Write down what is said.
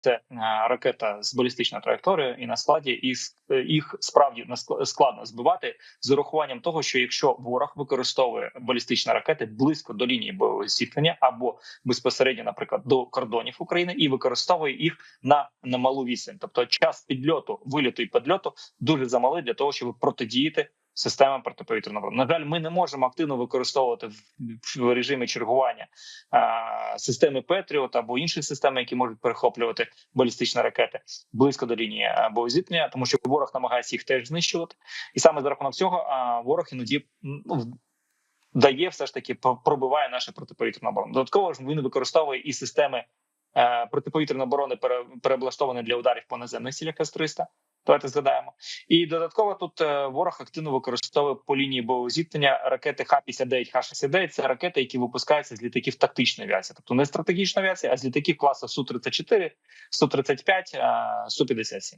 це е, ракета з балістичною траєкторією, і на складі і е, їх справді складно збивати з урахуванням того, що якщо ворог використовує балістичні ракети близько до лінії бойового зіткнення або безпосередньо, наприклад, до кордонів України, і використовує їх на, на малу відстань, тобто час підльоту, виліту і підльоту дуже замалий для того, щоб протидіяти системам протиповітряної оборони. На жаль, ми не можемо активно використовувати в, режимі чергування а, системи Петріот або інші системи, які можуть перехоплювати балістичні ракети близько до лінії а, боєзіткнення, тому що ворог намагається їх теж знищувати, і саме за рахунок цього а, ворог іноді ну, дає все ж таки пробиває нашу протиповітряну оборону. Додатково ж він використовує і системи е, протиповітряної оборони, пере, переоблаштовані для ударів по наземних цілях С-300. Давайте згадаємо. І додатково тут е, ворог активно використовує по лінії бойового зіткнення ракети Х-59, Х-69. Це ракети, які випускаються з літаків тактичної авіації, тобто не стратегічної авіації, а з літаків класу Су-34, Су-35, е, Су-57.